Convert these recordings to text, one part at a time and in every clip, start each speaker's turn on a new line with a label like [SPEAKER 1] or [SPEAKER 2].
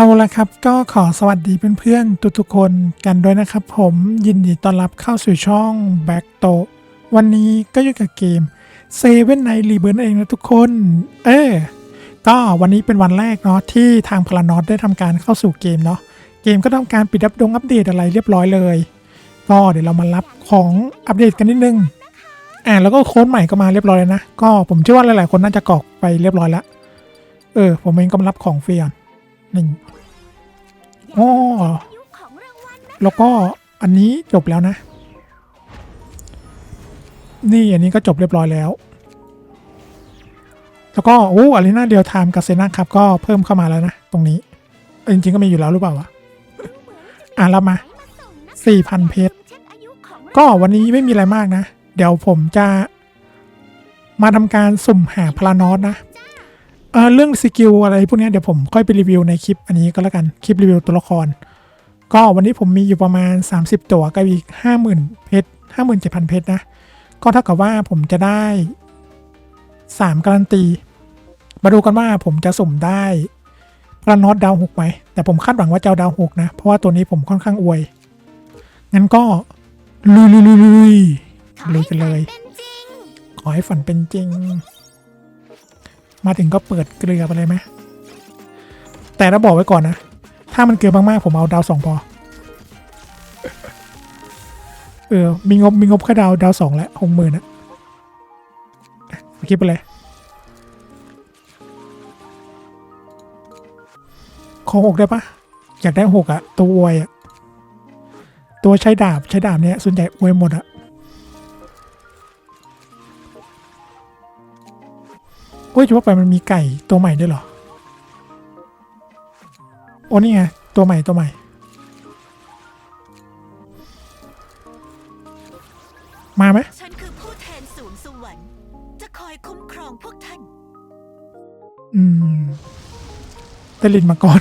[SPEAKER 1] เอาละครับก็ขอสวัสดีเพื่อนๆทุกๆคนกันด้วยนะครับ ผมยินดีต้อนรับเข้าสู่ช่อง Back t o วันนี้ก็อยู่กับเกม Seven Night Reburn เองนะทุกคน เออก็วันนี้เป็นวันแรกเนาะที่ทางพลานอตได้ทำการเข้าสู่เกมเนาะเกมก็ทำการปิดอัปดงอัปเดตอะไรเรียบร้อยเลย ก็เดี๋ยวเรามารับของอัปเดตกันนิดนึงอ่าแล้วก็โค้ดใหม่ก็มาเรียบร้อยแล้วนะก็ผมเชื่อว่าหลายๆคนน่าจะกรอกไปเรียบร้อยแล้วเออผมเองก็มารับของฟรีก่ อนนี่อ๋อแล้วก็อันนี้จบแล้วนะ นี่อันนี้ก็จบเรียบร้อยแล้ว แล้วก็โอ้อารีนาเดียวไทม์กับเซนาครับก็เพิ่มเข้ามาแล้วนะ ตรงนี้เออจริงๆก็มีอยู่แล้วหรือเปล่าวะอะรับมา4,000เพชรก็วันนี้ไม่มีอะไรมากนะ เดี๋ยวผมจะมาทำการสุ่มหาพลานอสนะ เออเรื่องสกิลอะไรพวกเนี้ยเดี๋ยวผมค่อยไปรีวิวในคลิปอันนี้ก็แล้วกันคลิปรีวิวตัวละคร ก็วันนี้ผมมีอยู่ประมาณ 30 ตัวกับอีก 50,000 เพชร57,000 เพชรนะ ก็เท่ากับว่าผมจะได้ 3 การันตี มาดูกันว่าผมจะสุ่มได้พลานอตดาวหกไหม แต่ผมคาดหวังว่าจะเอาดาวหกนะ เพราะว่าตัวนี้ผมค่อนข้างอวย งั้นก็ลุยลุยลุยลุยลุยกันเลย ขอให้ฝันเป็นจริง มาถึงก็เปิดเกลือไปเลยไหมแต่เราบอกไว้ก่อนนะ ถ้ามันเกลือมากๆผมเอาดาวสองพอเออ มีงบ มีงบแค่ดาว ดาวสองแล้วหกหมื่นอะคิดไปเลย ขอหกได้ปะอยากได้หกอะตัวอวยอะตัวใช้ดาบ ใช้ดาบเนี้ยส่วนใหญ่อวยหมดอะ โอ้ยจะว่าไปมันมีไก่ตัวใหม่ด้วยเหรอ โอ้นี่ไง ตัวใหม่ตัวใหม่ มาไหม
[SPEAKER 2] ฉันคือผู้แทนสูงสวรรค์จะคอยคุ้มครองพวกท่าน
[SPEAKER 1] อืมแต่ลินมาก่อน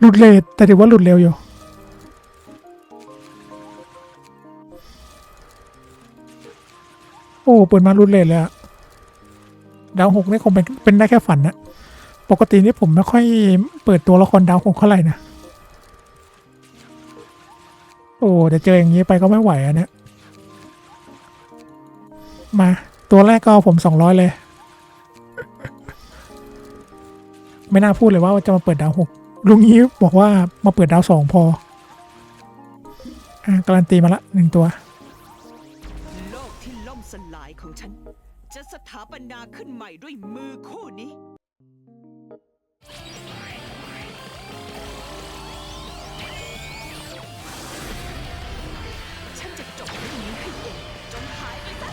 [SPEAKER 1] หลุดเลทแต่ถือว่าหลุดเร็วอยู่โอ้เปิดมาหลุดเลทเลยอะ ดาวหกนี่คงเป็นเป็นได้แค่ฝันนะปกตินี่ผมไม่ค่อยเปิดตัวละครดาวหกเท่าไหร่นะโอ้เดี๋ยวเจออย่างนี้ไปก็ไม่ไหวอะเนี่ยมาตัวแรกก็ผมสองร้อยเลย ไม่น่าพูดเลยว่าจะมาเปิดดาวหกลุงนี้บอกว่ามาเปิดดาวสองพออะการันตีมาละหนึ่งตัว
[SPEAKER 2] จะสถาปนาขึ้นใหม่ด้วยมือคู่นี้ ฉันจะจบเรื่องนี้ให้เองจงหายไปซะ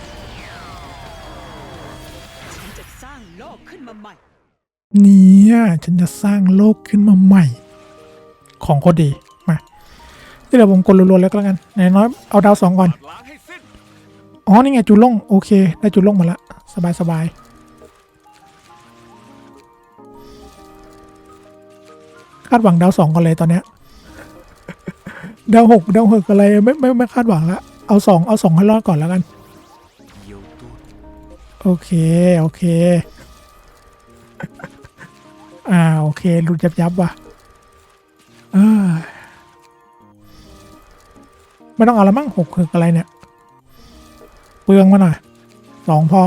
[SPEAKER 2] ฉันจะสร้างโลกขึ้นมาใหม่
[SPEAKER 1] เนี่ยฉันจะสร้างโลกขึ้นมาใหม่ ของโคตรดีมาที่เดี๋ยวผมกดรัวๆแล้วก็แล้วกันไหนน้อยเอาดาวสองก่อน
[SPEAKER 3] ล้างให้สิ้น
[SPEAKER 1] อ๋อ นี่ไงจุลงโอเค ได้จุลงมาละ สบายสบายคาดหวังดาวสองกันเลยตอนเนี้ยดาวหกดาวหกอะไรไม่ไม่ไม่คาดหวังละเอาสองเอาสองให้รอดก่อนแล้วกัน
[SPEAKER 3] เยียวตูด
[SPEAKER 1] โอเค โอเค อ่า โอเคหลุดยับยับว่ะเอ้ยไม่ต้องเอาละมั้งหกคืออะไรเนี่ยเปลืองมาหน่อยสองพอ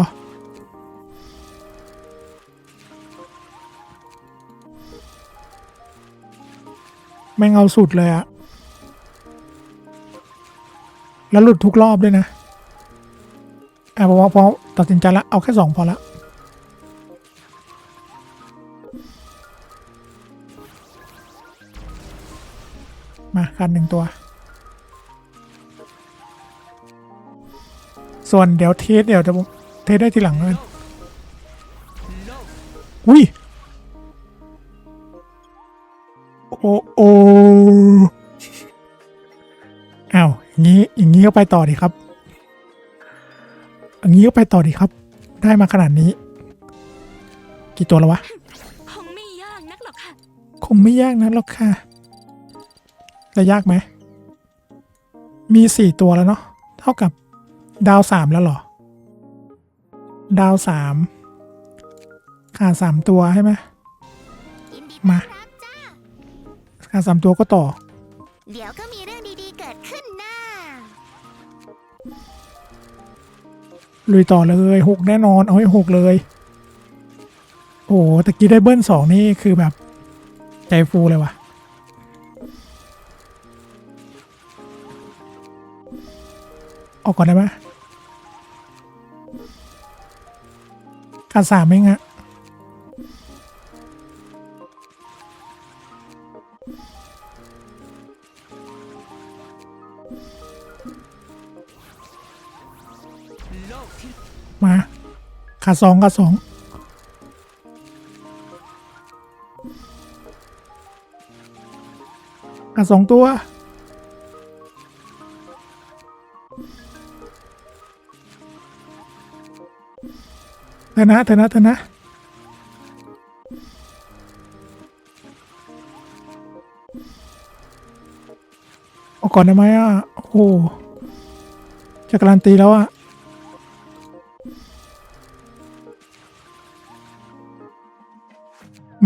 [SPEAKER 1] แม่งเอาสุดเลยอะแล้วหลุดทุกรอบด้วยนะแอะผมว่าพอตัดสินใจล้วเอาแค่สองพอละมาคันหนึ่งตัว ส่วนเดี๋ยวเทสเดี๋ยวจะผมเทสได้ทีหลังเลย
[SPEAKER 2] โลก
[SPEAKER 1] อุ้ยโอ้โออ้าวอย่างนี้อย่างนี้ก็ไปต่อดีครับอย่างนี้ก็ไปต่อดีครับ ได้มาขนาดนี้ กี่ตัวแล้ววะ
[SPEAKER 2] คงไม่ยากนักหรอกค่ะ
[SPEAKER 1] คงไม่ยากนะหรอกค่ะจะยากไหม มีสี่ตัวแล้วเนาะ เท่ากับ ดาวสามแล้วหรอ ดาวสามขาดสามตัวใช่ไหมมาขาดสามตัวก็ต่อ
[SPEAKER 4] เดี๋ยวก็มีเรื่องดีๆเกิดขึ้นนะ
[SPEAKER 1] ลุยต่อเลยหกแน่นอนเอาให้หกเลย โอ้ตะกี้ได้เบิ้ลสองนี่คือแบบ ใจฟูเลยว่ะออกก่อนได้ไหม ขาดสามเองอะมาขาดสองขาดสองขาดสองตัว ธอนะเธอนะเธอนะเอาก่อนได้ไหมอะ โอ้จะการันตีแล้วอะ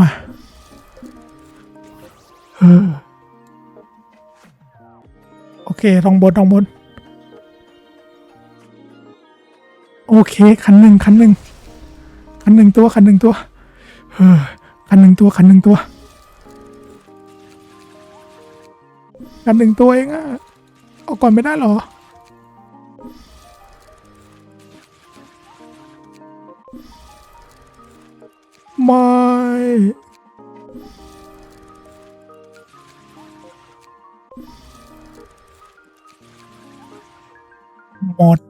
[SPEAKER 1] มาเออโอเคทองบนทองบน โอเค คันหนึ่งคันหนึ่ง คันหนึ่งตัวคันหนึ่งตัวเออคันหนึ่งตัวคันหนึ่งตัวคันหนึ่งตัวเองอะเอาก่อนไม่ได้หรอ ไม่หมด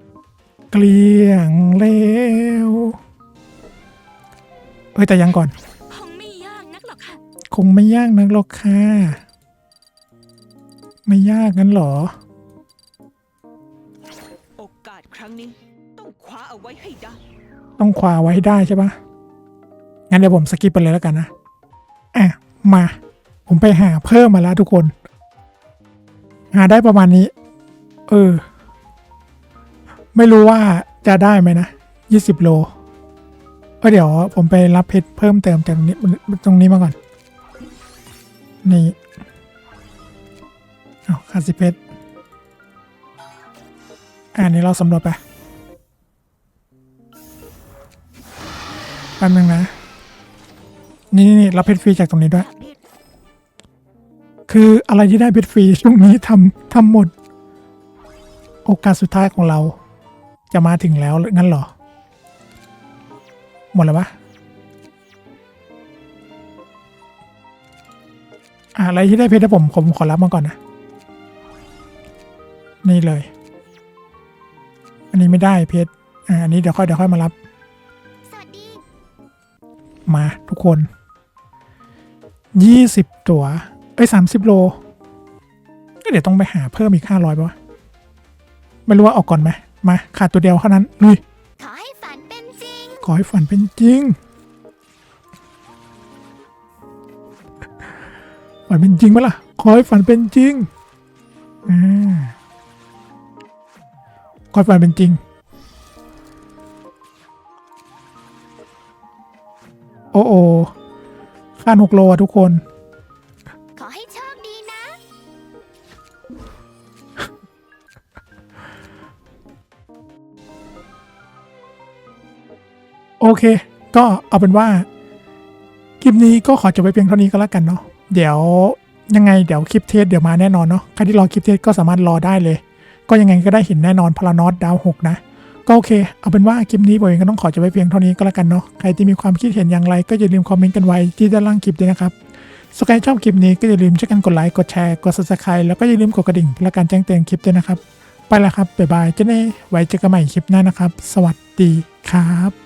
[SPEAKER 1] เกลี้ยงแล้ว เอ้ยแต่ยังก่อน
[SPEAKER 4] คงไม่ยากนักหรอกค่ะ
[SPEAKER 1] คงไม่ยากนักหรอกค่ะ ไม่ยากงั้นเหรอ
[SPEAKER 2] โอกาสครั้งนี้ ต้องคว้าเอาไว้ให้ได้
[SPEAKER 1] ต้องคว้าไว้ให้ได้ใช่ปะงั้นเดี๋ยวผมสกิปไปเลยแล้วกันนะอะมา ผมไปหาเพิ่มมาแล้วทุกคน หาได้ประมาณนี้ เออ ไม่รู้ว่าจะได้ไหมนะยี่สิบโล เออเดี๋ยวผมไปรับเพชรเพิ่มเติมจากตรงนี้ตรงนี้มาก่อน นี่เอาคาสิเพชรอ่านี้เราสำรวจไปแป๊บนึงนะนี่นี่นี่รับเพชรฟรีจากตรงนี้ด้วย คืออะไรที่ได้เพชรฟรีช่วงนี้ทำทำหมด โอกาสสุดท้ายของเราจะมาถึงแล้วงั้นเหรอ หมดแล้วปะอะไรที่ได้เพชรให้ผมผมขอรับมาก่อนนะ นี่เลย อันนี้ไม่ได้เพชรอะอันนี้เดี๋ยวค่อยเดี๋ยวค่อยมารับ มาทุกคนยี่สิบตัวเอ้สามสิบโลเดี๋ยวต้องไปหาเพิ่มอีกห้าร้อยป่ะวะไม่รู้ว่าออกก่อนไหมมาขาดตัวเดียวเท่านั้นลุย
[SPEAKER 4] ขอให้ฝันเป็นจริง
[SPEAKER 1] ฝันเป็นจริงไหมล่ะ ขอให้ฝันเป็นจริงอ่าขอให้ฝันเป็นจริง โอ้โอข้าหกโลอะทุกคน
[SPEAKER 4] อ
[SPEAKER 1] เค ก็เอาเป็นว่าคลิปนี้ก็ขอจบไปเพียงเท่านี้ก็แล้วกันเนาะเดี๋ยวยังไงเดี๋ยวคลิปเทสเดี๋ยวมาแน่นอนเนาะใครที่รอคลิปเทสก็สามารถรอได้เลย ก็ยังไงก็ได้เห็นแน่นอนพลานอตดาวหกนะก็โอเค เอาเป็นว่าคลิปนี้ผมเองก็ต้องขอจบไปเพียงเท่านี้ก็แล้วกันเนาะ ใครที่มีความคิดเห็นอย่างไรก็อย่าลืมคอมเมนต์กันไว้ที่ด้านล่างคลิปด้วยนะครับสกายชอบคลิปนี้ก็อย่าลืมช่วยกันกดไลค์ กดแชร์ กด subscribe แล้วก็อย่าลืมกดกระดิ่งเพื่อการแจ้งเตือนคลิปด้วยนะครับ ไปล้วครับ บ๊ายบาย เจ้เน่ไว้เจอกันใหม่คลิปหน้านะครับ สวัสดีครับ